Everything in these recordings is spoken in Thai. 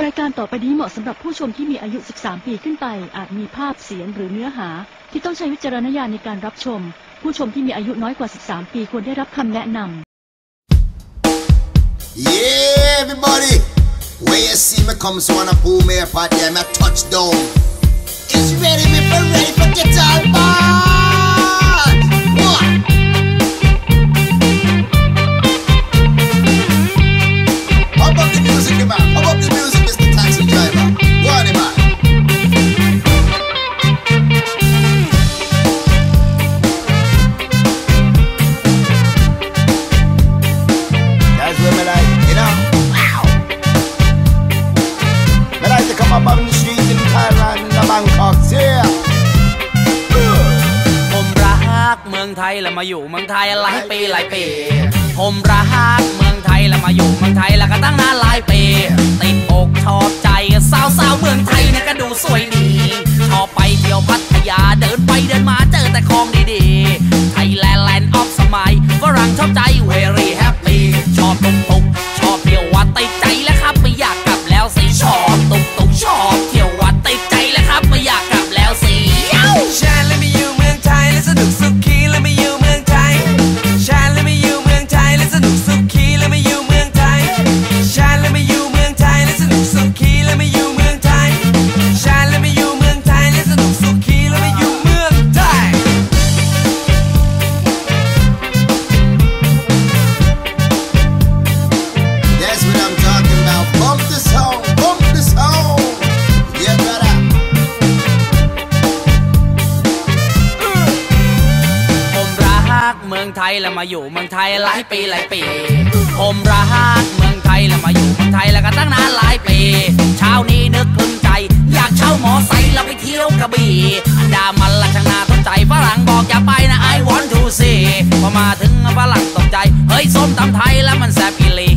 รายการต่อไปนี้เหมาะสำหรับผู้ชมที่มีอายุ 13 ปีขึ้นไป อาจมีภาพเสียงหรือเนื้อหา ที่ต้องใช้วิจารณญาณในการรับชม ผู้ชมที่มีอายุน้อยกว่า 13 ปีควรได้รับคำแนะนำ Yeah, everybody. When you see me come, so wanna pull me up out there, me touchdown. It's ready, me for ready for get all bad. What? How about the music, man? How about the music, ไทยแล้วมาอยู่เมืองไทยหลายปีหลายปี ผมรักเมืองไทยแล้วมาอยู่เมืองไทยแล้วก็ตั้งนานหลายปี ติดอกชอบใจสาวสาวๆเมืองไทยเนี่ยก็ดูสวยดีชอบไปเที่ยวพัทยาเดินไปเดินมาเจอแต่ของดีๆ ไทยแลนด์แลนด์ออฟสมัยฝรั่งชอบใจ very happy ชอบตุกตุก ยแล้วมาอยู่เมืองไทยหลายปีหลายปี ผมรักเมืองไทยแล้วมาอยู่เมืองไทยแล้วก็ตั้งนานหลายปี เช้านี้นึกคลึงใจ อยากเช่าหมอไซค์แล้วไปเที่ยวกระบี่อันดามันละช่างนาสนใจฝรั่งบอกอย่าไปนะ I want to see พอมาถึงฝรั่งตกใจ เฮ้ยส้มตำไทยแล้วมันแซ่บอีหลี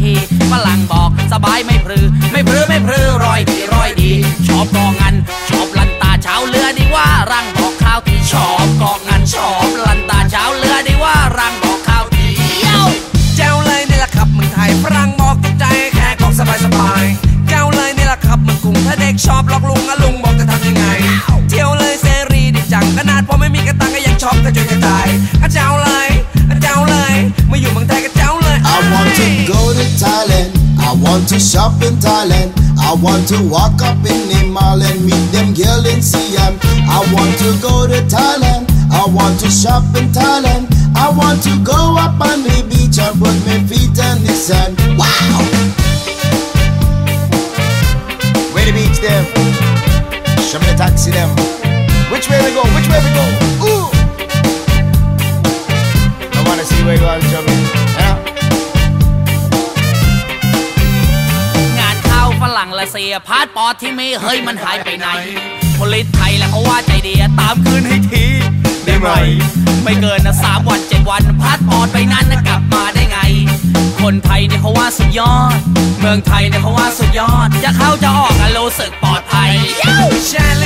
ฝรั่งบอกสบายไม่พรือ ไม่พรือไม่พรือรอยดีรอยดี ชอบกองงันชอบลันตาเช้าเรือดีว่ารัง ชอบกระจุยกระจายอะเจ้าเลยอะเจ้าเลยมาอยู่เมืองไทยก็เจ้าเลย I want to go to Thailand. I want to shop in Thailand. I want to walk up in the mall and meet them girl in Siam. I want to go to Thailand. I want to shop in Thailand. I want to go up on the beach and put my feet on the sand. Wow! Where the beach them? Show me the taxi them. Which way we go? Which way we go? Ooh! I wanna see where you are, show me. Yeah. งานเข้าฝรั่งละเสียพาสปอร์ตที่มีเฮ้ยมันหายไปไหนพลิตไทยแล้วเขาว่าใจดีอะตามคืนให้ทีได้ไหม ไม่เกินนะสามวันเจ็ดวันพาสปอร์ตไปนั้นนะกลับมาได้ไง คนไทยเนี่ยเขาว่าสุดยอด เมืองไทยเนี่ยเขาว่าสุดยอด จะเข้าจะออกอะรู้สึกปลอดภัยชาแล